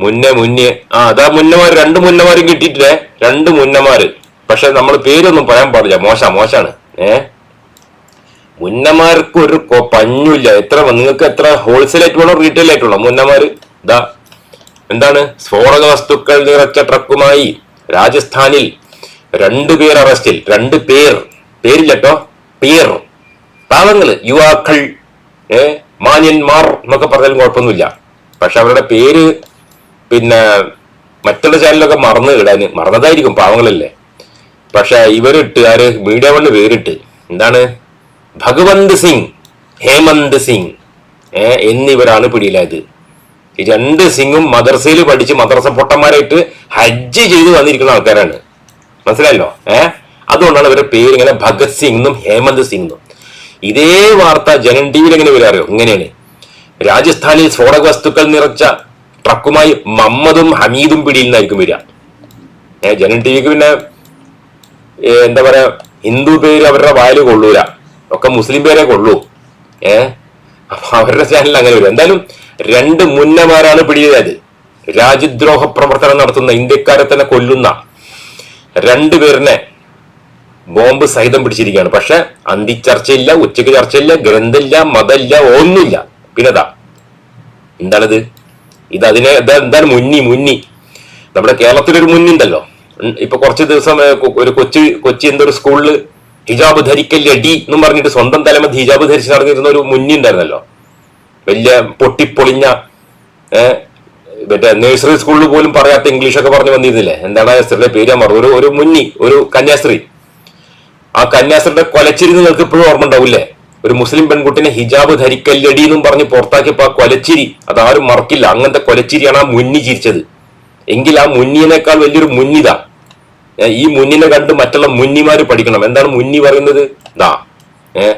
മുന്നേ മുന്നേ. ആ അതാ മുന്നമാര് രണ്ട് മുന്നമാരും കിട്ടിയിട്ടില്ലേ? രണ്ട് മുന്നമാര്. പക്ഷെ നമ്മൾ പേരൊന്നും പറയാൻ പാടില്ല. മോശ മോശാണ്. ഏ? മുന്നമാർക്ക് ഒരു പഞ്ഞുമില്ല. എത്ര നിങ്ങൾക്ക് എത്ര ഹോൾസെയിൽ ആയിട്ട് വേണോ റീറ്റെയിൽ ആയിട്ട് വേണോ മുന്നമാര്? ഇതാ എന്താണ്? സ്ഫോടക വസ്തുക്കൾ നിറച്ച ട്രക്കുമായി രാജസ്ഥാനിൽ രണ്ടു പേർ അറസ്റ്റിൽ. രണ്ട് പേർ. പേരില്ലട്ടോ പേർ. പാവങ്ങൾ യുവാക്കൾ. ഏ? മാന്യന്മാർ എന്നൊക്കെ പറഞ്ഞാലും കുഴപ്പമൊന്നുമില്ല. പക്ഷെ അവരുടെ പേര് പിന്നെ മറ്റുള്ള ചാനലൊക്കെ മറന്നു ഇടാന് മറന്നതായിരിക്കും പാവങ്ങളല്ലേ? പക്ഷെ ഇവരിട്ട് ആര് മീഡിയ വണ്ണ് പേരിട്ട് എന്താണ്? ഭഗവന്ത് സിംഗ് ഹേമന്ത് സിംഗ് എന്നിവരാണ് പിടിയിലായത്. രണ്ട് സിംഗും മദർസയിൽ പഠിച്ച് മദർസ പൊട്ടന്മാരായിട്ട് ഹജ്ജ് ചെയ്തു വന്നിരിക്കുന്ന ആൾക്കാരാണ്. മനസ്സിലായല്ലോ? ഏ? അതുകൊണ്ടാണ് ഇവരുടെ പേര് ഇങ്ങനെ ഭഗത് സിംഗ് എന്നും ഹേമന്ത് സിംഗ്. എന്നും ഇതേ വാർത്ത ജനൻ ടി വിയിൽ എങ്ങനെ വരാറിയോ? ഇങ്ങനെയാണ്. രാജസ്ഥാനിൽ സ്ഫോടക വസ്തുക്കൾ നിറച്ച ട്രക്കുമായി മമ്മദും ഹമീദും പിടിയിൽ നിന്നായിരിക്കും വരിക. ജനൻ ടി വിക്ക് പിന്നെ എന്താ പറയാ ഹിന്ദു പേര് അവരുടെ വായിൽ കൊള്ളൂല. ഒക്കെ മുസ്ലിം പേരെ കൊള്ളൂ. ഏ അപ്പൊ അവരുടെ ചാനൽ അങ്ങനെ വരും. എന്തായാലും രണ്ട് മുന്നമാരാണ് പിടിയിലായത് രാജ്യദ്രോഹ പ്രവർത്തനം നടത്തുന്ന ഇന്ത്യക്കാരെ തന്നെ കൊല്ലുന്ന രണ്ടുപേരിനെ ബോംബ് സഹിതം പിടിച്ചിരിക്കുകയാണ്. പക്ഷെ അന്തി ചർച്ചയില്ല ഉച്ചയ്ക്ക് ചർച്ചയില്ല ഗ്രന്ഥമില്ല മതമില്ല ഒന്നുമില്ല. പിന്നെതാ? എന്താണിത്? ഇത് അതിനെ എന്താണ് മുന്നി മുന്നി. നമ്മുടെ കേരളത്തിലൊരു മുന്നിണ്ടല്ലോ. ഇപ്പൊ കുറച്ച് ദിവസം ഒരു കൊച്ചി കൊച്ചി ഒരു സ്കൂളിൽ ഹിജാബ് ധരിക്കല്ലടി എന്നും പറഞ്ഞിട്ട് സ്വന്തം തലമ ഹിജാബ് ധരിച്ച് നടന്നിരുന്ന ഒരു മുന്നി ഉണ്ടായിരുന്നല്ലോ. വലിയ പൊട്ടിപ്പൊളിഞ്ഞ മറ്റേ നഴ്സറി സ്കൂളിൽ പോലും പറയാത്ത ഇംഗ്ലീഷൊക്കെ പറഞ്ഞു വന്നിരുന്നില്ലേ? എന്താണ് സ്ത്രീയുടെ പേര് മറന്നു. ഒരു ഒരു മുന്നി ഒരു കന്യാസ്ത്രീ. ആ കന്യാസ്ത്രീയുടെ കൊലച്ചിരി നിങ്ങൾക്ക് ഇപ്പോഴും ഓർമ്മ ഉണ്ടാവില്ലേ? ഒരു മുസ്ലിം പെൺകുട്ടിനെ ഹിജാബ് ധരിക്കല്ലടി എന്നും പറഞ്ഞ് പുറത്താക്കിയപ്പോ ആ കൊലച്ചിരി. അതാരും മറക്കില്ല. അങ്ങനത്തെ കൊലച്ചിരിയാണ് ആ മുന്നി ചിരിച്ചത്. എങ്കിൽ ആ മുന്നിനേക്കാൾ വലിയൊരു മുന്നിതാ. ഈ മുന്നിനെ കണ്ട് മറ്റുള്ള മുന്നിമാര് പഠിക്കണം. എന്താണ് മുന്നി പറയുന്നത്? ദാ ഏ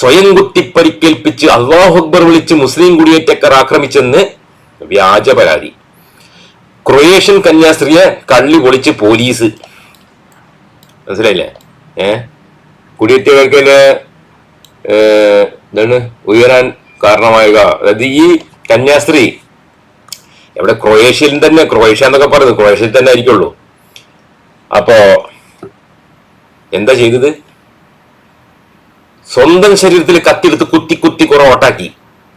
സ്വയം കുത്തിപ്പരിക്കേൽപ്പിച്ച് അള്ളാഹു അക്ബർ വിളിച്ച് മുസ്ലിം കുടിയേറ്റക്കാർ ആക്രമിച്ചെന്ന് വ്യാജ പരാതി. ക്രൊയേഷ്യൻ കന്യാസ്ത്രീയെ കള്ളി പൊളിച്ച് പോലീസ്. മനസ്സിലായില്ലേ? ഏ കുടിയേറ്റക്കാർക്ക് എന്താണ്? ഉയരാൻ കാരണമായുക. അതായത് ഈ കന്യാസ്ത്രീ എവിടെ ക്രൊയേഷ്യയിൽ തന്നെ ക്രൊയേഷ്യ എന്നൊക്കെ പറയുന്നത് ക്രൊയേഷ്യയിൽ തന്നെ ആയിരിക്കുള്ളൂ. അപ്പോ എന്താ ചെയ്തത്? സ്വന്തം ശരീരത്തിൽ കത്തിയെടുത്ത് കുത്തി കുത്തി കുറെ ഓട്ടാക്കി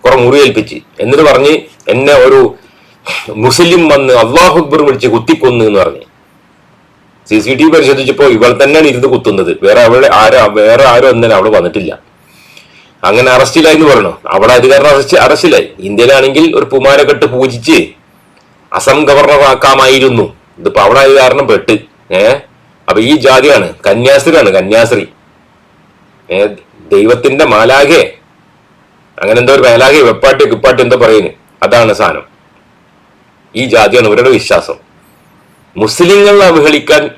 കുറെ മുറിവേൽപ്പിച്ച് എന്നിട്ട് പറഞ്ഞ് എന്നെ ഒരു മുസ്ലിം വന്ന് അള്ളാഹു അക്ബർ വിളിച്ച് കുത്തിക്കൊന്നു എന്ന് പറഞ്ഞു. സി സി ടി വി പരിശോധിച്ചപ്പോ ഇവൾ തന്നെയാണ് ഇരുന്ന് കുത്തുന്നത്. വേറെ അവളെ ആരോ വേറെ ആരും എന്നാലും അവിടെ വന്നിട്ടില്ല. അങ്ങനെ അറസ്റ്റിലായി എന്ന് പറയണു? അവിടെ അത് കാരണം അറസ്റ്റ് അറസ്റ്റിലായി. ഇന്ത്യയിലാണെങ്കിൽ ഒരു പുമാരക്കെട്ട് പൂജിച്ച് അസം ഗവർണറാക്കാമായിരുന്നു. ഇതിപ്പോ അവിടെ അത് കാരണം പെട്ട്. ഏ? അപ്പൊ ഈ ജാതിയാണ്. കന്യാസ്ത്രീയാണ് കന്യാസ്ത്രീ. ഏ? ദൈവത്തിന്റെ മാലാകെ അങ്ങനെ എന്തോ ഒരു മേലാകെ വെപ്പാട്ടി കിപ്പാട്ടി എന്തോ പറയുന്നു. അതാണ് സാധനം. ഈ ജാതിയാണ് ഇവരുടെ വിശ്വാസം. മുസ്ലിങ്ങളെ അവഹേളിക്കാൻ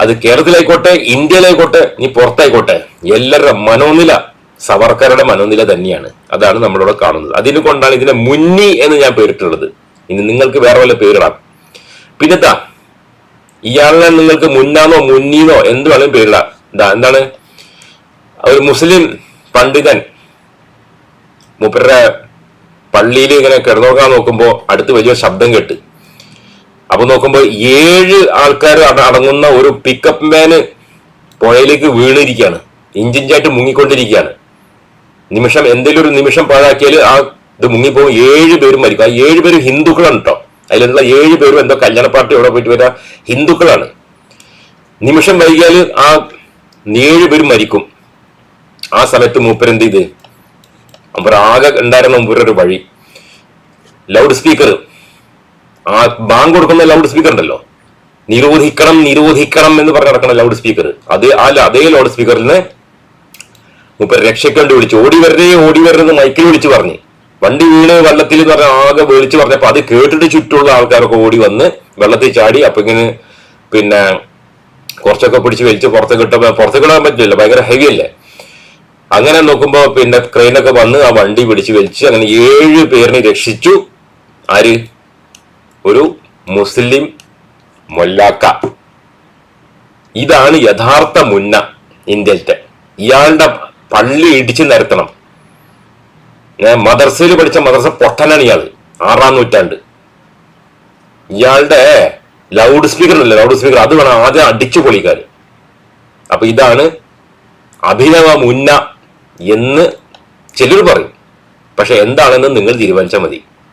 അത് കേരളത്തിലായിക്കോട്ടെ ഇന്ത്യയിലായിക്കോട്ടെ നീ പുറത്തായിക്കോട്ടെ. എല്ലാവരുടെ മനോനില സവർക്കറുടെ മനോനില തന്നെയാണ്. അതാണ് നമ്മളിവിടെ കാണുന്നത്. അതിനെ കൊണ്ടാണ് ഇതിനെ മുന്നി എന്ന് ഞാൻ പേരിട്ടുള്ളത്. ഇനി നിങ്ങൾക്ക് വേറെ വല്ല പേരിടാം. പിന്നെത്താ ഇയാളിനെ നിങ്ങൾക്ക് മുന്നാന്നോ മുന്നീന്നോ എന്ത് വേണമെങ്കിലും പേരിടാം. എന്താ എന്താണ്? ഒരു മുസ്ലിം പണ്ഡിതൻ മൂപ്പരുടെ പള്ളിയിൽ ഇങ്ങനെ കിടന്നോക്കാൻ നോക്കുമ്പോൾ അടുത്ത് വലിയ ശബ്ദം കേട്ട്. അപ്പൊ നോക്കുമ്പോൾ ഏഴ് ആൾക്കാർ അടങ്ങുന്ന ഒരു പിക്കപ്പ് മാന് പുഴയിലേക്ക് വീണിരിക്കുകയാണ്. ഇഞ്ചിഞ്ചായിട്ട് മുങ്ങിക്കൊണ്ടിരിക്കുകയാണ്. നിമിഷം എന്തെങ്കിലും ഒരു നിമിഷം പാഴാക്കിയാൽ ആ ഇത് മുങ്ങിപ്പോകും ഏഴ് പേരും മരിക്കും. ആ ഏഴ് പേരും ഹിന്ദുക്കളാണ് കേട്ടോ അതിലുള്ള ഏഴ് പേരും എന്തോ കല്യാണ പാർട്ടി അവിടെ പോയിട്ട് വരാ ഹിന്ദുക്കളാണ്. നിമിഷം വൈകിയാൽ ആ ഏഴ് പേരും മരിക്കും. ആ സമയത്ത് മൂപ്പരെന്ത് ചെയ്ത്? അവർ ആകെ ഉണ്ടായിരുന്ന മൂപ്പരൊരു വഴി. Loud speaker. ആ ബാങ്ക് കൊടുക്കുന്ന ലൗഡ് സ്പീക്കർ ഉണ്ടല്ലോ. നിരോധിക്കണം നിരോധിക്കണം എന്ന് പറഞ്ഞ് നടക്കുന്ന ലൗഡ് സ്പീക്കർ. അത് അല്ല അതേ ലൗഡ് സ്പീക്കറിൽ മൂപ്പർ രക്ഷയ്ക്കൊണ്ട് വിളിച്ചു. ഓടി വരണേ ഓടി വരരുത് മൈക്കിൽ വിളിച്ചു പറഞ്ഞു. വണ്ടി വീണ് വെള്ളത്തിൽ എന്ന് പറഞ്ഞ ആകെ വിളിച്ചു പറഞ്ഞപ്പോ അത് കേട്ടിട്ട് ചുറ്റുള്ള ആൾക്കാരൊക്കെ ഓടി വന്ന് വെള്ളത്തിൽ ചാടി അപ്പൊ ഇങ്ങനെ പിന്നെ കുറച്ചൊക്കെ പിടിച്ച് വലിച്ച് പുറത്തേക്ക് ഇട്ടപ്പോ പുറത്തേക്ക് ഇടാൻ പറ്റില്ല ഭയങ്കര ഹെവി അല്ലേ? അങ്ങനെ നോക്കുമ്പോൾ പിന്നെ ക്രെയിനൊക്കെ വന്ന് ആ വണ്ടി പിടിച്ച് വലിച്ച് അങ്ങനെ ഏഴ് പേരിനെ രക്ഷിച്ചു. ആര്? ഒരു മുസ്ലിം മൊല്ലാക്ക. ഇതാണ് യഥാർത്ഥ മുന്ന ഇന്ത്യയിലത്തെ. ഇയാളുടെ പള്ളി ഇടിച്ചു നിരത്തണം. മദർസയിൽ പഠിച്ച മദർസ പൊട്ടനാണ് ഇയാൾ. ആറാം നൂറ്റാണ്ട്. ഇയാളുടെ ലൗഡ് സ്പീക്കർ അല്ലേ ലൗഡ് സ്പീക്കർ? അത് വേണം ആദ്യം അടിച്ചു പൊളിക്കാൻ അപ്പൊ ഇതാണ് അഭിനവ മുന്ന എന്ന് ചിലർ പറയും. പക്ഷെ എന്താണെന്ന് നിങ്ങൾ തീരുമാനിച്ചാൽ മതി.